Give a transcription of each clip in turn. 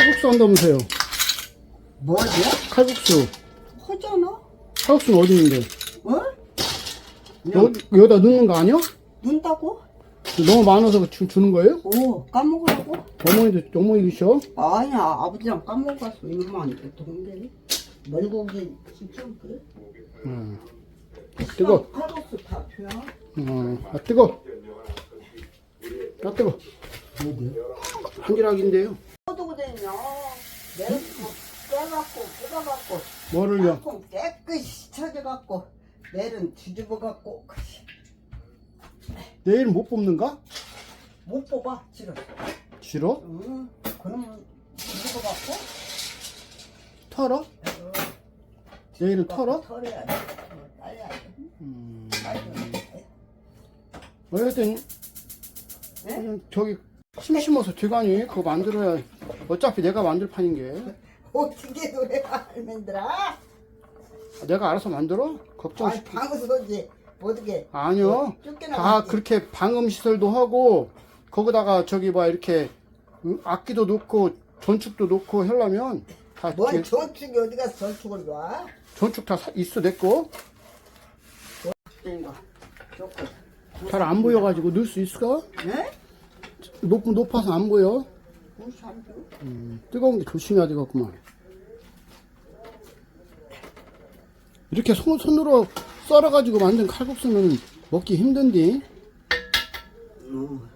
칼국수 한다면서요. 뭐지? 칼국수. 하잖아. 칼국수는 어디 있는데? 어? 여, 여기다 넣는 거 아니야? 눈다고? 너무 많아서 주, 주는 거예요? 오, 까먹으라고? 어머니도, 어머니 드셔? 아니야, 아버지랑 까먹었어. 이놈만 동네. 멀고기 진짜 그래? 응. 뜨거. 칼국수 다 줘야. 어, 아, 뜨거. 아, 뜨거. 한지락인데요. 어두고 되냐? 내가 빼갖고, 뜯어갖고, 뭐를요? 통 깨끗이 쳐져갖고, 내일은 뒤집어갖고, 내일 못 뽑는가? 못 뽑아, 지금. 싫어? 응, 그러면 뒤집어갖고, 털어? 내일은 털어? 털어야지. 어, 딸려야지. 음, 딸려야지. 어쨌든, 네? 그냥 저기 심심해서 뒤가니 그거 만들어야 어차피 내가 만들 판인 게 어떻게 노래가 알면들아? 내가 알아서 만들어? 아니 걱정시키 방송이지 어떻게 아니요 쫓겨나가지. 다 그렇게 방음 시설도 하고 거기다가 저기 뭐 이렇게 응? 악기도 넣고 전축도 넣고 하려면 다 뭔 이렇게 전축이 어디 가서 전축을 놔? 전축 다 사- 있어 냈고 이거 좋고 잘안 보여가지고 넣을 수 있을까? 네? 높, 높아서 안 보여? 음, 뜨거운 게 조심해야 되겠구만 이렇게 손, 손으로 썰어가지고 만든 칼국수는 먹기 힘든데 어.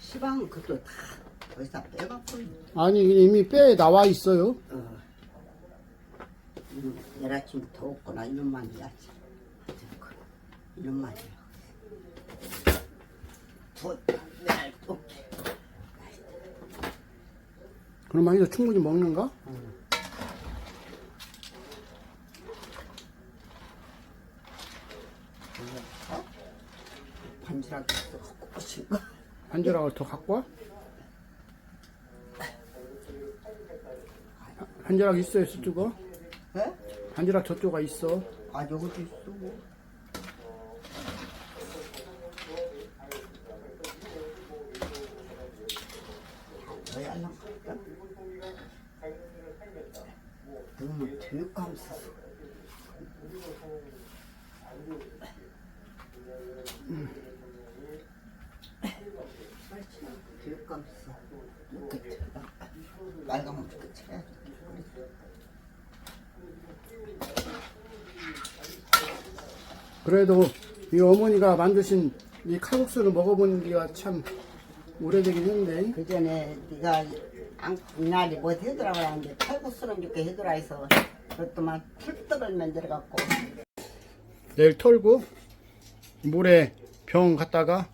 시방 그것도 다 벌써 빼갖고 아니 이미 뼈에 나와 있어요 어. 음, 내일 아침 더웠구나 이놈만 해야지 이놈만 해 내일 또 그럼 많이도 충분히 먹는가? 반지락 갖고 오신 거 한젓락을 더 갖고 와? 한젓락 있어요 저쪽에? 예? 한젓락 저쪽에 있어 아 여기도 있어 왜 알랑거릴까? 너무 교육감사 교육감사 이렇게 빨간 물 이렇게 쳐야지 그래도 이 어머니가 만드신 이 칼국수를 먹어보는 게가 참 오래되긴 했는데 그 전에 네가 안- 이날이 뭐 해더라고 하는데 칼국수는 이렇게 해더라 해서 그것도만 풀떡을 만들어 갖고. 내일 털고 물에 병 갖다가